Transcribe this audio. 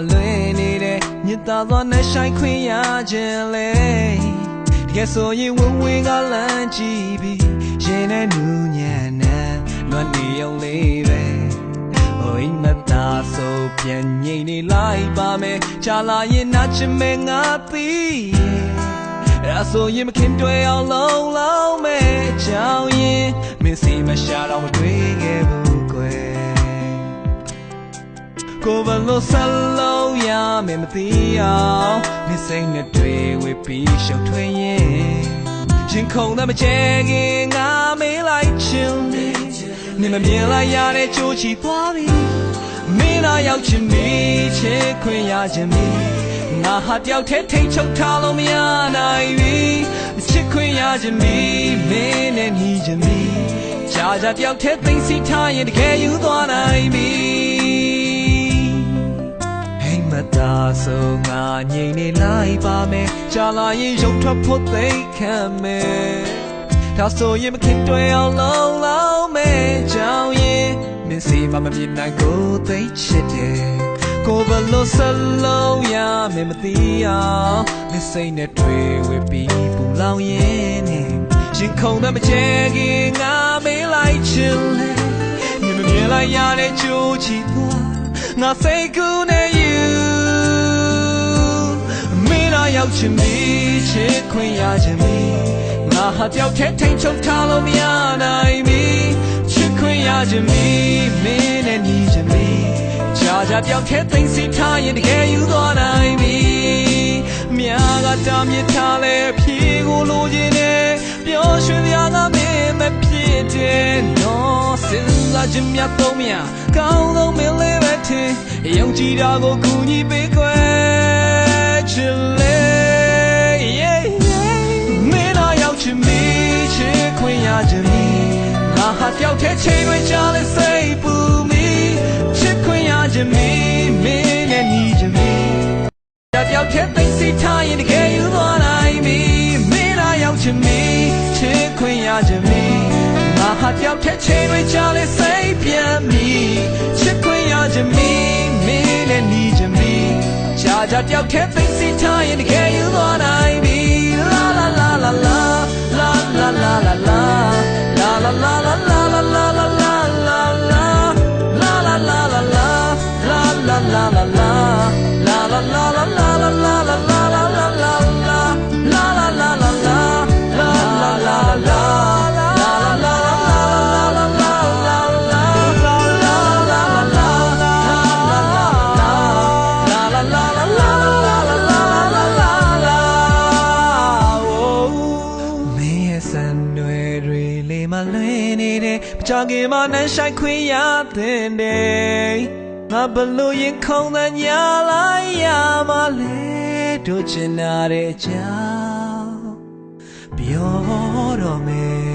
န်တွေတွေလေးမလွင်နေတဲ့မြတ်သားသောနဲ့ဆိုင်ခွင့်ရခြင်းလေတကယ်ဆိုရင်ဝင်းဝင်းကလမ်းကြည့်ပြီးရင်နဲ့နူးညံ့နဲ့လွတ်နေအောင်လေးပဲဟိုအိမ်မသားဆိုပြန်ငိမ့်နေလိုက်ပါမယ်ချာလာရင်နာချင်မဲငါပြီးအဲ့ဒါဆိုရင်မခင်တွေ့အောင်လုံးလုံးမဲအကြောင်းရင်မင်းစီမရှာတော့မတွေ့ခဲ့ ကိုယ်ဘလို့ဆက်လုံးရမယ်မသိအောင်မင်းစိတ်နဲ့တွေ့ဝေပြီးရှုပ်ထွေးရင်ရှင်ခုန်တဲ့မချဲခင်ငါမေးလိုက်ချင်နေနေမမြင်လိုက်ရတဲ့ချိုးချီသွားပြီမင်းလာရောက်ချင်ပြီချစ်ခွင့်ရချင်ပြီငါဟာတယောက်တည်းထိတ်ချုပ်ထားလို့မရနိုင်ပြီချစ်ခွင့်ရချင်ပြီမင်းနဲ့ညီချင်ပြီကြာကြာတယောက်တည်းသိသိထားရင်တကယ်ယူသွားနိုင်ပြီဟိမ်မ တာဆိုငါငိမ့်နေလိုက်ပါမယ်ကြာလာရင်ရုပ်ထွက်ဖို့သိခံမယ်ဒါဆိုရင်မခင်တွေ့အောင်လုံးလုံးမယ်ကြောင်းရင်မင်းစီမမမြင်နိုင်ကိုသိချစ်တယ်ကိုဘလို့စလုံးရမယ်မသိအောင်မင်းစိတ်နဲ့တွေ့ဝေပြီးပူလောင်ရင်နဲ့ရင်ခုန်တဲ့မချဲခင်ငါမေးလိုက်ချင်လေမြင်မမြင်လိုက်ရတဲ့ကြိုးချီသွားငါစိတ်ကူးနေ ရောက်ချင်ပြီချစ်ခွင့်ရချင်ပြီငါဟာတယောက်တည်းထိန်ချုပ်ထားလို့မရနိုင်ပြီချစ်ခွင့်ရချင်ပြီမင်းနဲ့ညီချင်ပြီကြာကြာတယောက်တည်းသိသိထားရင်တကယ်ယူသွားနိုင်ပြီမြာကတာမြစ်ထားလဲဖြေကိုလိုချင်တယ်ပျော်ရွှင်ရတာမင်းမဖြစ်တယ်နော်စဉ်းစားခြင်းမြတ်တော့မြကောင်းဆုံးမင်းလေးပဲထင်ယုံကြည်တာကိုကူညီပေးခွဲချ တယောက်တည်းချိန်ခွင့်ချလဲစိတ်ပူမိချစ်ခွင့်ရချင်ပြီမင်းနဲ့ညီချင်ပြီတယောက်တည်းသိစိထားရင်တကယ်ယူသွားနိုင်ပြီမင်းလာရောက်ချင်ပြီချစ်ခွင့်ရချင်ပြီငါဟာတယောက်တည်းချိန်တွေကြာလဲစိတ်ပြန်ပြီချစ်ခွင့်ရချင်ပြီမင်းနဲ့ညီချင်ပြီကြာကြာတယောက်တည်းသိစိထားရင်တကယ်ယူသွားနိုင်ပြီလာလာလာလာလာလာလာလာလာလာလာလာ တွေတွေလေးမလွင်နေတဲ့မချခင်မနှမ်းဆိုင်ခွင့်ရတဲ့တဲ့ငါဘလို့ရင်ခုံတဲ့ညာလိုက်ရမလဲတို့ချင်တာတဲ့အကြောင်းပြောတော့မယ်